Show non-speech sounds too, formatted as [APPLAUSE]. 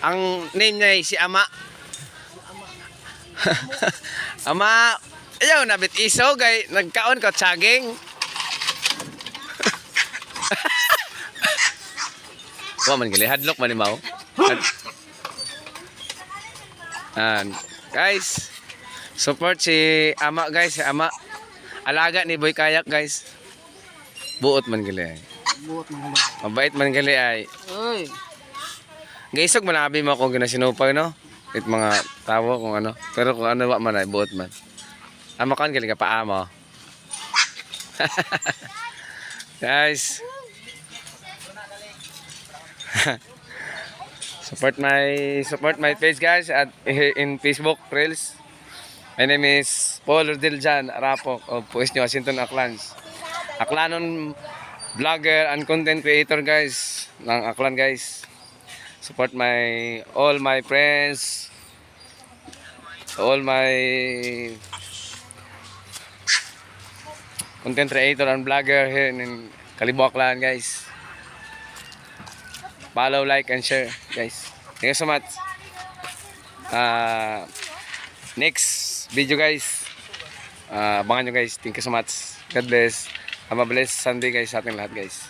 Ang name niya ay si Ama. [LAUGHS] Ama, ayaw nabit iso gay nagkaon ko tsaging. [LAUGHS] Wa man gali hadlok man imaw. Had- An, guys, support si Ama guys, si Ama. Alaga ni Boy Kayak guys. Buot man gali. ay. Buot ng halo. Mabait man gali ay. Uy. Gaisog manabi mo kung ginasinupay no. It mga tawo kung ano. Pero kung ano wa man ay buot man. Ama kan gali ka paa mo. [LAUGHS] Guys. [LAUGHS] support my support my page guys at [LAUGHS] in Facebook Reels. My name is Paul Rodiljan Arapok of Pues Nyo Asinton Aklans. Aklanon vlogger and content creator guys ng Aklan guys. Support my all my friends, all my content creator and vlogger here in Kalibo Aklan guys. Follow, like, and share guys. Thank you so much. Uh, next video guys. Uh, abangan nyo guys. Thank you so much. God bless. Have a blessed Sunday guys sa ating lahat guys.